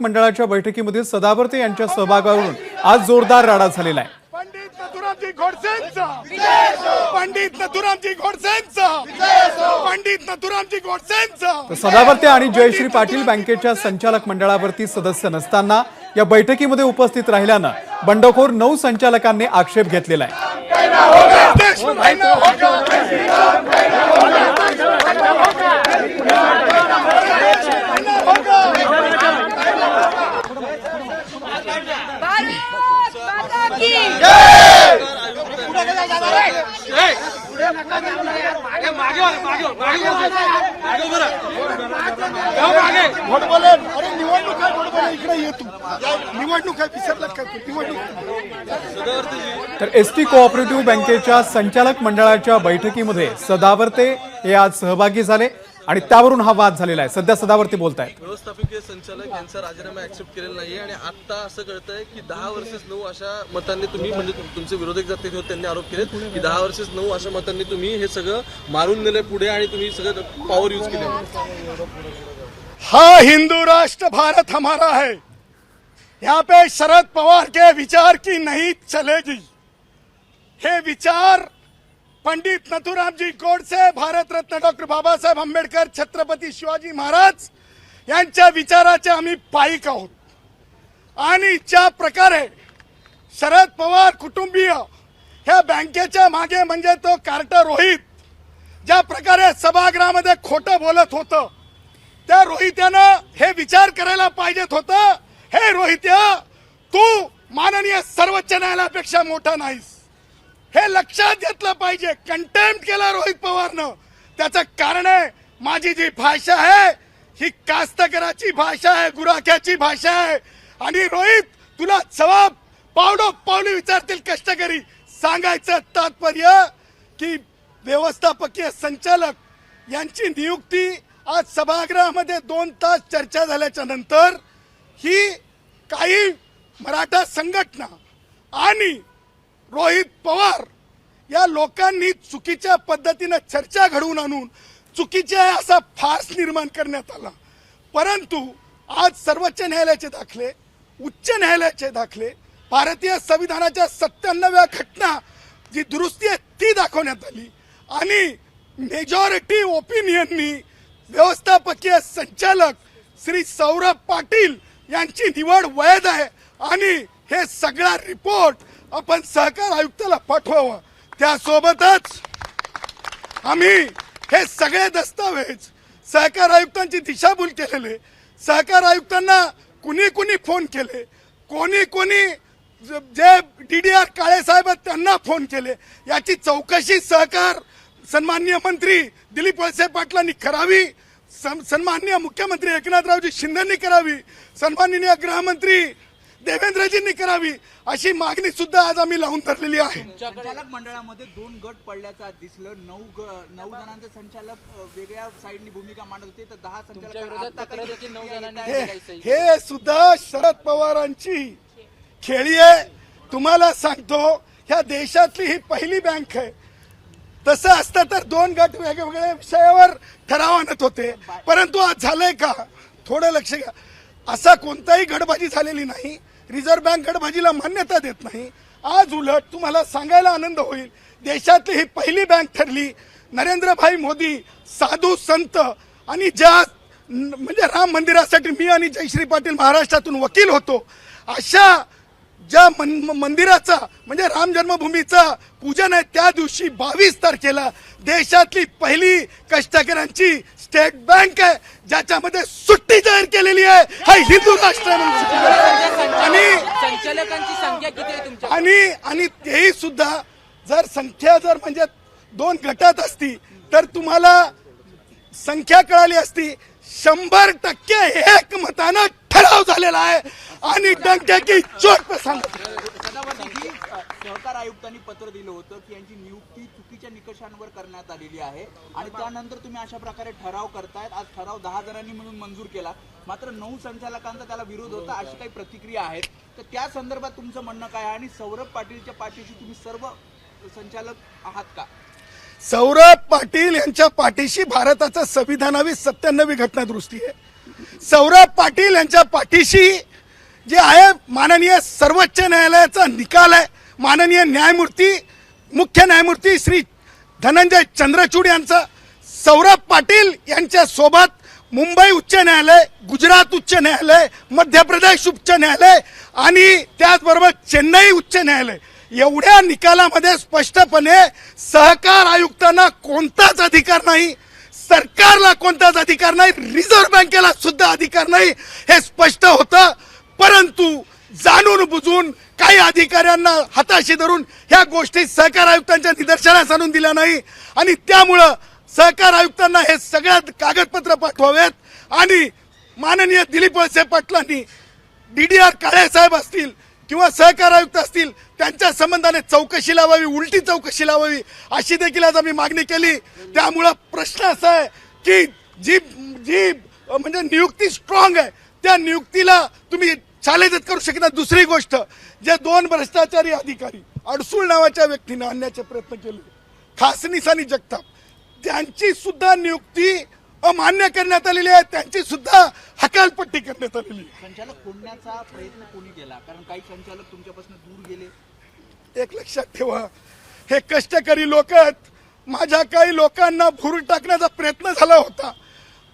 मंडळाच्या बैठकीमध्ये सदावर्ते यांच्या सहभागावरून आज जोरदार राडा झालेला आहे. पंडित नथुरामजी गोडसेंचा पंडित नथुरामजी गोडसेंचा पंडित नथुरामजी गोडसेंचा तर सदावर्ते आणि जयश्री पाटील बँकेच्या संचालक मंडळावरती सदस्य नसताना या बैठकीमध्ये उपस्थित राहिल्यानं बंडखोर नऊ संचालकांनी आक्षेप घेतलेला आहे देश में रहना होगा भारत माता की घोडबोले अरे निवडणूक आहे घोडबोले इकडे ये तू निवडणूक आहे विसरलात काय तू निवडणूक तर एस टी कोऑपरेटिव्ह बँकेच्या संचालक मंडळाच्या बैठकीमध्ये सदावर्ते हे आज सहभागी झाले. आणि त्यावरून हा वाद झालेला आहे. सध्या सदावर्ते बोलत आहेत व्यवस्थापकीय संचालक यांचा राजीनामा ऍक्सेप्ट केलेला नाहीये आणि आता असं कळतंय की दहा वर्सेस नऊ अशा मतांनी तुम्ही म्हणजे तुम- तुमचे विरोधक जाते होते त्यांनी आरोप केलेत की दहा वर्सेस नऊ अशा मतांनी तुम्ही हे सगळं मारून नेलंय पुढे आणि तुम्ही सगळं पॉवर यूज केले हाँ हिंदू राष्ट्र भारत हमारा है. यहाँ पे शरद पवार के विचार की नहीं चलेगी. हे विचार पंडित नथुरामजी गोडसे भारतरत्न डॉक्टर बाबासाहेब आंबेडकर छत्रपती शिवाजी महाराज यांच्या विचाराचे आम्ही पायिक आहोत. आणि ज्या प्रकारे शरद पवार कुटुंबीय ह्या बँकेच्या मागे म्हणजे तो कार्टर रोहित ज्या प्रकारे सभागृहामध्ये खोटं बोलत होतं त्या रोहित्यानं हे विचार करायला पाहिजेत होतं हे रोहित्या तू माननीय सर्वोच्च न्यायालयापेक्षा मोठा नाहीस. हे लक्षात घेतलं पाहिजे. कंटेम्प्ट केला रोहित पवारनं. त्याचं कारण आहे माझी जी भाषा आहे ही कास्तकराची भाषा आहे गुराख्याची भाषा आहे. आणि रोहित तुला जबाब पावडो पावली विचारतील कष्टकरी. सांगायचं तात्पर्य की व्यवस्थापकीय संचालक यांची नियुक्ती आज सभागृहामध्ये दोन तास चर्चा झाल्याच्यानंतर ही काही मराठा संघटना आणि रोहित पवार. या लोकांनी चुकीच्या पद्धतीनं चर्चा घडवून आणून चुकीच्या असा फास निर्माण करण्यात आला. परंतु आज सर्वोच्च न्यायालयाचे दाखले उच्च न्यायालयाचे दाखले भारतीय संविधानाच्या सत्त्याण्णव्या घटना जी दुरुस्ती आहे ती दाखवण्यात आली. आणि मेजॉरिटी ओपिनियननी व्यवस्थापकीय संचालक श्री सौरभ पाटील यांची निवड वैध आहे. आणि हे सगळा रिपोर्ट आपण सहकार आयुक्ताला पाठवावा. त्यासोबतच आम्ही हे सगळे दस्तावेज सहकार आयुक्तांची दिशाभूल केलेले सहकार आयुक्तांना कुणी कुणी फोन केले कोणी कोणी जे D D R Kale Saheb त्यांना फोन केले. याची चौकशी सहकार सन्माननीय मंत्री दिलीप वळसे पाटलांनी करावी सन्माननीय मुख्यमंत्री एकनाथरावजी शिंदेंनी करावी सन्माननीय गृहमंत्री देवेंद्रजींनी करावी अशी मागणी सुद्धा आज आम्ही लावून धरलेली आहे. संचालक मंडळामध्ये दोन गट पडल्याचं दिसलं. नऊ ग- नऊ जणांचे संचालक वेगळ्या साईडनी भूमिका मांडत होते. तर दहा संचालक हे हे सुद्धा शरद पवारांची खेळी आहे. तुम्हाला सांगतो ह्या देशातली ही पहिली बँक आहे. तसं असतं तर दोन गट वेगवेगळ्या विषयावर ठराव आणत होते. परंतु आज झालंय का? थोडं लक्ष घ्या. असा कोणताही गडबाजी झालेली नाही. रिझर्व्ह बँक गडबाजीला मान्यता देत नाही. आज उलट तुम्हाला सांगायला आनंद होईल. देशातली ही पहिली बँक ठरली. नरेंद्रभाई मोदी साधू संत आणि ज्या म्हणजे राम मंदिरासाठी मी आणि जयश्री पाटील महाराष्ट्रातून वकील होतो अशा ज्या मन- मंदिराचा म्हणजे राम जन्मभूमीचा पूजन आहे त्या दिवशी बावीस तारखेला देशातली पहिली कष्टकऱ्यांची स्टेट बँक आहे ज्याच्यामध्ये सुट्टी जाहीर केलेली आहे हा हिंदू राष्ट्र. आणि संचालकांची संख्या किती आहे तुमच्या आणि आणि तेही सुद्धा जर संख्या जर म्हणजे दोन गटात असती तर तुम्हाला संख्या कळाली असती शंभर टक्के एक ठराव झालेला आहे. आणि डंक्याची चोट सहकार आयुक्तांनी पत्र दिलं होतं की यांची नियुक्ती चुकीच्या निकषांवर करण्यात आलेली आहे. आणि त्यानंतर तुम्ही अशा प्रकारे ठराव करतायत. आज ठराव दहा जणांनी मिळून मंजूर केला. मात्र नऊ संचालकांचा त्याला विरोध होता अशी काही प्रतिक्रिया आहेत. तर त्या संदर्भात तुमचं म्हणणं काय आहे? आणि सौरभ पाटीलच्या पाठीशी तुम्ही सर्व संचालक आहात का? सौरभ पाटील यांच्या पाठीशी भारताचं संविधानावी सत्त्याण्णवी घटना दुरुस्ती आहे. सौरभ पाटील यांच्या पाठीशी जे आहे माननीय सर्वोच्च न्यायालयाचा निकाल आहे. माननीय न्यायमूर्ती मुख्य न्यायमूर्ती श्री धनंजय चंद्रचूड यांचं. सौरभ पाटील यांच्या सोबत मुंबई उच्च न्यायालय गुजरात उच्च न्यायालय मध्य प्रदेश उच्च न्यायालय आणि त्याचबरोबर चेन्नई उच्च न्यायालय. एवढ्या निकालामध्ये स्पष्टपणे सहकार आयुक्तांना कोणताच अधिकार नाही. सरकारला कोणताच अधिकार नाही रिझर्व्ह बँकेला सुद्धा अधिकार नाही. हे स्पष्ट होतं. परंतु जाणून बुजून काही अधिकाऱ्यांना हाताशी धरून ह्या गोष्टी सहकार आयुक्तांच्या निदर्शनास आणून दिल्या नाही. आणि त्यामुळं सहकार आयुक्तांना हे सगळ्यात कागदपत्र पाठवावेत. आणि माननीय दिलीप वळसे पाटलांनी D D R Kale Saheb असतील किंवा सहकार आयुक्त असतील त्यांच्या संबंधाने चौकशी लावावी उलटी चौकशी लावावी अशी देखील आज आम्ही मागणी केली. त्यामुळं प्रश्न असा आहे की जी जी म्हणजे नियुक्ती स्ट्रॉंग आहे त्या नियुक्तीला तुम्ही चालेजच करू शकता दुसरी गोष्ट जे दोन भ्रष्टाचारी अधिकारी अडसूळ नावाच्या व्यक्तीने आणण्याचे प्रयत्न केले खासनीस आणि जगताप त्यांची सुद्धा नियुक्ती अमान्य करण्यात आलेली आहे त्यांची सुद्धा हकालपट्टी करण्यात आलेली आहे. संचालक फोडण्याचा प्रयत्न कोणी केला? कारण काही संचालक तुमच्यापासून दूर गेले. एक लक्षात ठेवा हे कष्टकरी लोक आहेत. माझ्या काही लोकांना भूर टाकण्याचा प्रयत्न झाला होता.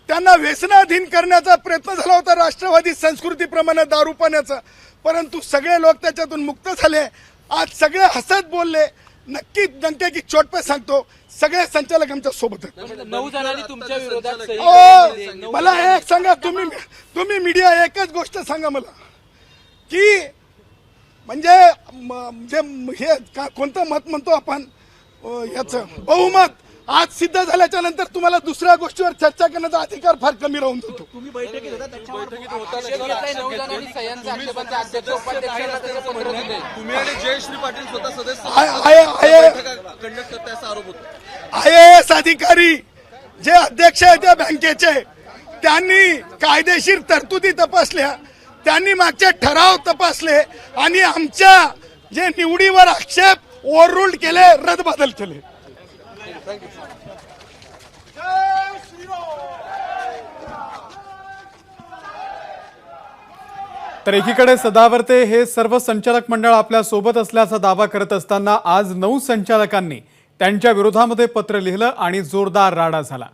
त्यांना व्यसनाधीन करण्याचा प्रयत्न झाला होता राष्ट्रवादी संस्कृतीप्रमाणे दारू पाण्याचा. परंतु सगळे लोक त्याच्यातून मुक्त झाले. आज सगळे हसत बोलले. नक्की डंके की चोट पे सांगतो. सगळे संचालक आमच्यासोबत आहेत. मला एक सांगा तुम्ही तुम्ही मीडिया एकच गोष्ट सांगा मला. की म्हणजे हे का- कोणतं मत म्हणतो आपण? याच बहुमत आज सिद्ध झाल्याच्यानंतर तुम्हाला दुसऱ्या गोष्टीवर चर्चा करण्याचा अधिकार फार कमी राहून जातो. तुम्ही आणि जयश्री पाटील स्वतः सदस्य आरोप होतो. आय एस अधिकारी जे अध्यक्ष आहेत त्या बँकेचे त्यांनी कायदेशीर तरतुदी तपासल्या त्यांनी मागचे ठराव तपासले आणि आमच्या जे निवडीवर आक्षेप ओव्हररूल्ड केले रदबदल केले. तर एकीकडे सदावर्ते हे सर्व संचालक मंडळ आपल्यासोबत असल्याचा दावा करत असताना आज नऊ संचालकांनी त्यांच्या विरोधामध्ये पत्र लिहिलं आणि जोरदार राडा झाला.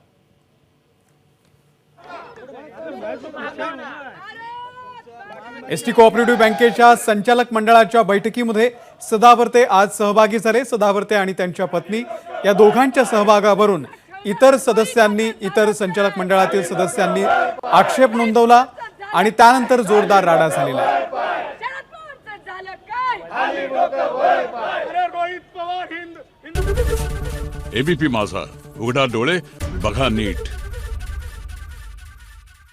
एसटी कोऑपरेटिव्ह बँकेच्या संचालक मंडळाच्या बैठकीमध्ये सदावर्ते आज सहभागी झाले. सदावर्ते आणि त्यांच्या पत्नी या दोघांच्या सहभागावरून इतर सदस्यांनी इतर संचालक मंडळातील सदस्यांनी आक्षेप नोंदवला आणि त्यानंतर जोरदार राडा झालेला. एबीपी माझा. उघडा डोळे बघा नीट.